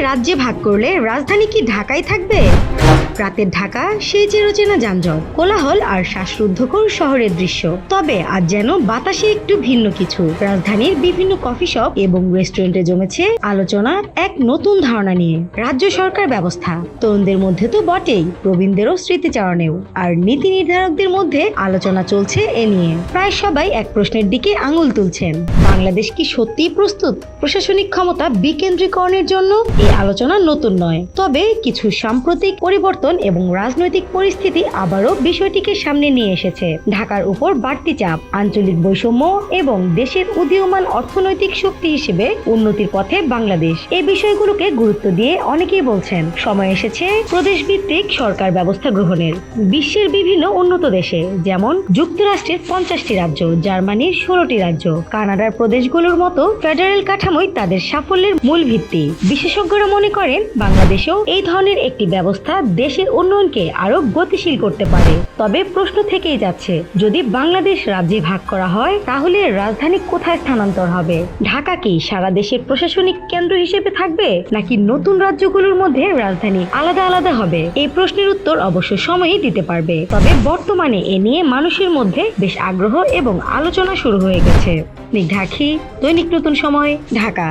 রাজ্যে ভাগ করলে রাজধানী কি ঢাকায় থাকবে? রাতের ঢাকা, সেই চিরচেনা যানজট, কোলাহল আর শ্বাসরুদ্ধকর শহরের দৃশ্য। তবে আজ যেন বাতাসে একটু ভিন্ন কিছু। রাজধানীর বিভিন্ন কফি শপ এবং রেস্টুরেন্টে জমেছে আলোচনা, এক নতুন ধারণা নিয়ে। রাজ্য সরকার ব্যবস্থা। তরুণদের মধ্যে তো বটেই, প্রবীণদেরও স্মৃতিচারণেও। আর নীতি নির্ধারকদের মধ্যে আলোচনা চলছে এ নিয়ে। প্রায় সবাই এক প্রশ্নের দিকে আঙুল তুলছেন। বাংলাদেশ কি সত্যিই প্রস্তুত? প্রশাসনিক ক্ষমতা বিকেন্দ্রীকরণের জন্য এই আলোচনা নতুন নয়। তবে কিছু সাম্প্রতিক পরিবর্তন এবং রাজনৈতিক পরিস্থিতি আবারও বিষয়টিকে সামনে নিয়ে এসেছে। ঢাকার উপর বাড়তি চাপ, আঞ্চলিক বৈষম্য এবং দেশের উদীয়মান অর্থনৈতিক শক্তি হিসেবে উন্নতির পথে বাংলাদেশ। এই বিষয়গুলোকে গুরুত্ব দিয়ে অনেকেই বলছেন, সময় এসেছে প্রদেশ ভিত্তিক সরকার ব্যবস্থা গ্রহণের। বিশ্বের বিভিন্ন উন্নত দেশে, যেমন যুক্তরাষ্ট্রের পঞ্চাশটি রাজ্য, জার্মানির ষোলোটি রাজ্য। কানাডার প্রদেশগুলোর মতো ফেডারেল কাঠামোই তাদের সাফল্যের মূল ভিত্তি। বিশেষজ্ঞরা মনে করেন, বাংলাদেশেও এই ধরনের একটি ব্যবস্থা দেশের উন্নয়নকে আরও গতিশীল করতে পারে। তবে প্রশ্ন থেকেই যাচ্ছে, যদি বাংলাদেশ রাজ্যে ভাগ করা হয়, তাহলে রাজধানী কোথায় স্থানান্তর হবে? ঢাকা কি সারা দেশের প্রশাসনিক কেন্দ্র হিসেবে থাকবে, নাকি নতুন রাজ্যগুলোর মধ্যে রাজধানী আলাদা আলাদা হবে? এই প্রশ্নের উত্তর অবশ্য সময়ই দিতে পারবে। তবে বর্তমানে এ নিয়ে মানুষের মধ্যে বেশ আগ্রহ এবং আলোচনা শুরু হয়ে গেছে। নিঘাখি দৈনিক নতুন সময়, ঢাকা।